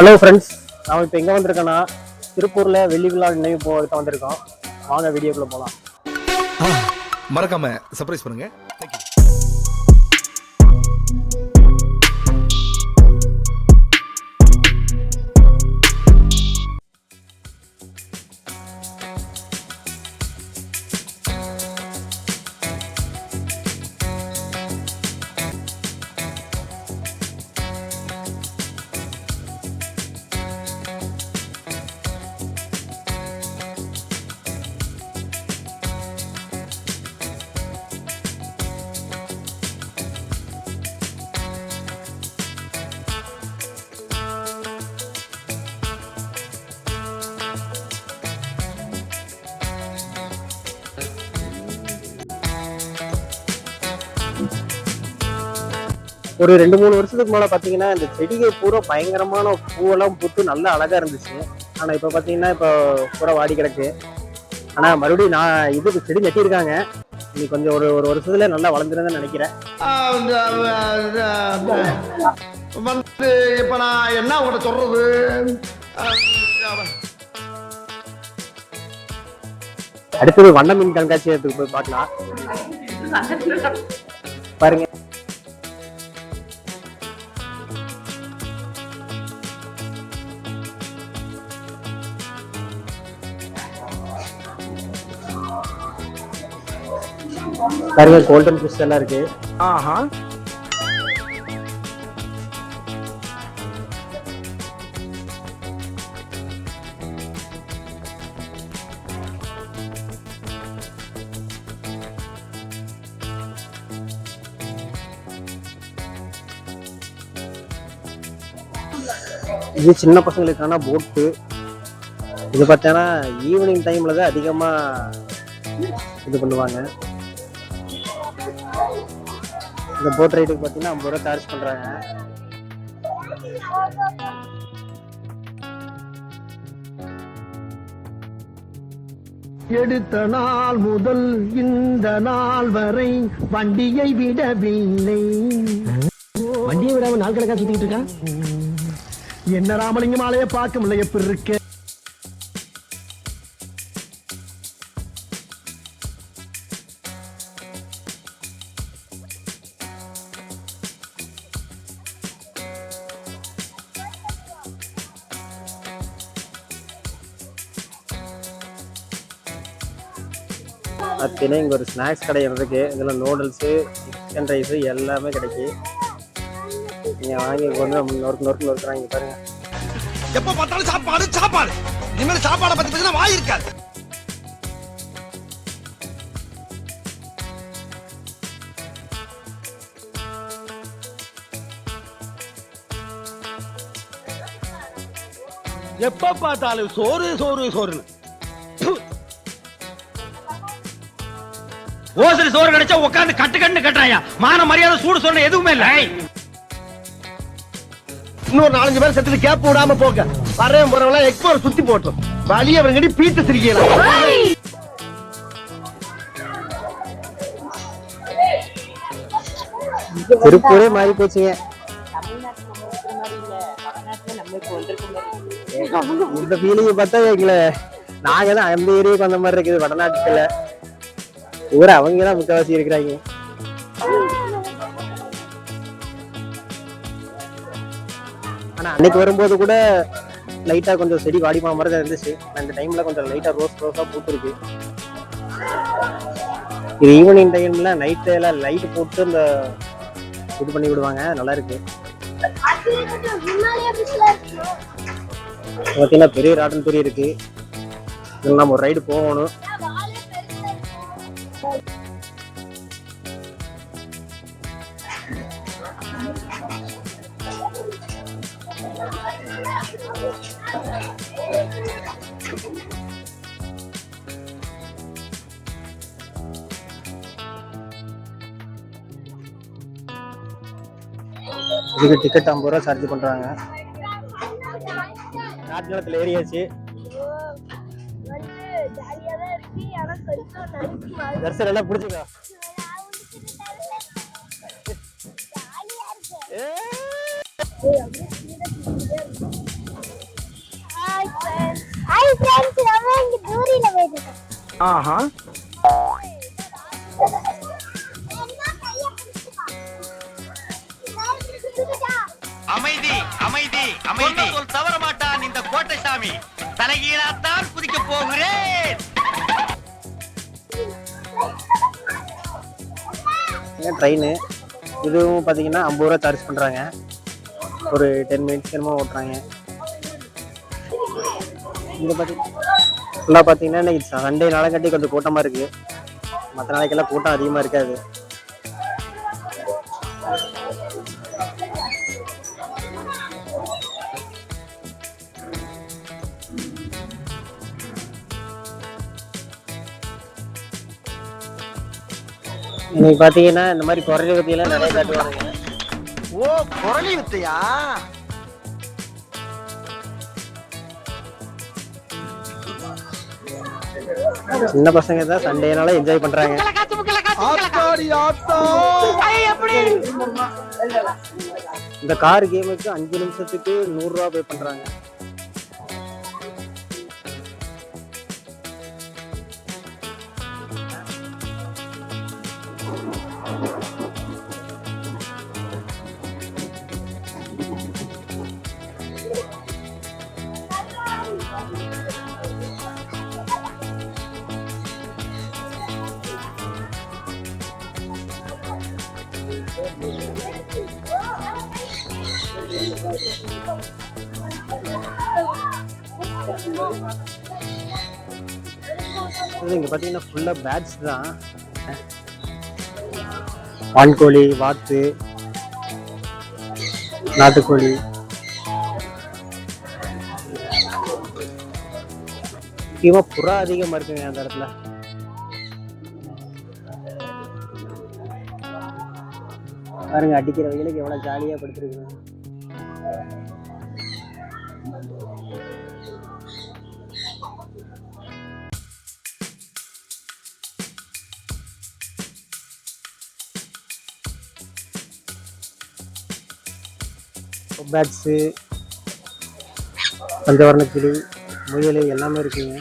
Hello friends நான் இப்போ எங்கே வந்திருக்கேன்னா திருப்பூரில் வெள்ளி விழா நினைவு போகிறதுக்கு வந்திருக்கோம். வாங்க வீடியோக்குள்ளே போகலாம் மறக்காம சர்ப்ரைஸ் பண்ணுங்க. ஒரு ரெண்டு மூணு வருஷத்துக்கு மேலே பார்த்தீங்கன்னா இந்த செடிகள் பூரா பயங்கரமான பூவெல்லாம் பூத்து நல்லா அழகாக இருந்துச்சு. ஆனால் இப்போ பார்த்தீங்கன்னா இப்போ பூரா வாடி கிடக்கு. ஆனால் மறுபடியும் நான் இதுக்கு செடி நட்டியிருக்காங்க நீ கொஞ்சம் ஒரு ஒரு வருஷத்துல நல்லா வளர்ந்துருன்னு நினைக்கிறேன். வந்து இப்ப நான் என்ன உங்கள்கிட்ட சொல்றது? அடுத்தது வண்ண மீன் கண்காட்சியத்துக்கு போய் பார்க்கலாம். பாருங்க. பாருங்க கோல்டன் ஃபிஷ் எல்லாம் இருக்கு. ஆஹா. இது சின்ன பசங்களுக்கான போட்டு இது பார்த்தீங்கன்னா ஈவினிங் டைம்ல தான் அதிகமா இது பண்ணுவாங்க. இந்த போட் ரைடுக்கு பார்த்தீங்கன்னா ஐம்பது ரூபா சார்ஜ் பண்றாங்க. எடுத்த நாள் முதல் இந்த நாள் வரை வண்டியை விடவில்லை. வண்டியை விடாம நாள் கணக்கா சுத்திட்டு இருக்கா? என்ன ராமலிங்கம் ஆலைய பார்க்க முடியல எப்படி இருக்க? பார்த்தீங்கன்னா இங்கே ஒரு ஸ்நாக்ஸ் கடை இருக்கு. இதில் நூடுல்ஸு சிக்கன் ரைஸு எல்லாமே கிடைக்கும் நீங்கள் வாங்கி கொண்டு நொறுக்கு நொறுக்கு நொறுக்குறாங்க பாருங்க. எப்போ பார்த்தாலும் சாப்பாடு சாப்பாடு. இனிமேல் சாப்பாடை பத்தி பற்றி வாய் இருக்காது. எப்ப பார்த்தாலும் சோறு சோறு சோறுன்னு. ஓசரி சோறு கிடைச்சா உட்காந்து கட்டு கட்டு கட்டுறாயா? மான மரியாதை சூடு சொன்ன எதுவுமே இல்ல. இன்னொரு நாலஞ்சு பேர் செத்துட்டு கேப் விடாம போக வரேன் போறவங்க எக்ஸ்போர் சுத்தி போட்டோம். வழிய அவங்கடி பீத்து சிரிக்கலாம் திருப்பூரே மாறி போச்சுங்க. இந்த ஃபீலிங் பார்த்தா எங்களை நாங்க தான் அந்த ஏரியாவுக்கு வந்த மாதிரி இருக்குது வடநாட்டுல ஊரா அவங்க தான் முக்கால்வாசி இருக்கிறாங்க. ஆனா அன்னைக்கு வரும்போது கூட லைட்டா கொஞ்சம் செடி வாடிமா மாதிரி தான் இருந்துச்சு. அந்த டைம்ல கொஞ்சம் லைட்டா ரோஸ் ரோஸா போட்டுருக்கு இது ஈவினிங் டைம்ல நைட்டு எல்லாம் லைட் போட்டு இந்த இது பண்ணி விடுவாங்க. நல்லா இருக்கு. பார்த்தீங்கன்னா பெரிய ராட்டன் பெரிய இருக்கு நம்ம ஒரு ரைடு போகணும். இதுக்கு டிக்கெட் ஐம்பது ரூபா சார்ஜ் பண்றாங்க நாட்டு ஏறியாச்சு தரிசனம் எல்லாம் பிடிச்சிக்கோ ஆஹா. அமைதி அமைதி அமைதி. சொல் தவற மாட்டான் இந்த கோட்டை சாமி தலைகீழாத்தான் குதிக்க போகிறேன். ட்ரெயின் இதுவும் பார்த்தீங்கன்னா ஐம்பது ரூபா சார்ஜ் பண்ணுறாங்க ஒரு டென் மினிட்ஸ் என்னமோ ஓட்டுறாங்க. இங்கே பார்த்தீங்கன்னா ஃபுல்லாக பார்த்தீங்கன்னா இன்னைக்கு சண்டே நாளங்காட்டி கொஞ்சம் கூட்டமாக இருக்குது மற்ற நாளைக்கெல்லாம் கூட்டம் அதிகமாக இருக்காது. இன்னைக்கு பார்த்தீங்கன்னா இந்த மாதிரி குறைஞ்ச பற்றியெல்லாம் நிறைய காட்டுவாங்க. ஓ குரலி வித்தையா சின்ன பசங்க தான் சண்டேனால என்ஜாய் பண்றாங்க. இந்த கார் கேமுக்கு அஞ்சு நிமிஷத்துக்கு நூறு ரூபா பே பண்றாங்க. இங்க பார்த்தீங்கன்னா ஃபுல்லா பேட்ஸ் தான். வான்கோழி வாத்து நாட்டுக்கோழி. முக்கியமா புறா அதிகமாக இருக்குங்க அந்த இடத்துல. பாருங்க அடிக்கிற வெயிலுக்கு எவ்வளோ ஜாலியாக படுத்துருக்கு பேக்ஸு பஞ்சவரண கிளி முயல் எல்லாமே இருக்குங்க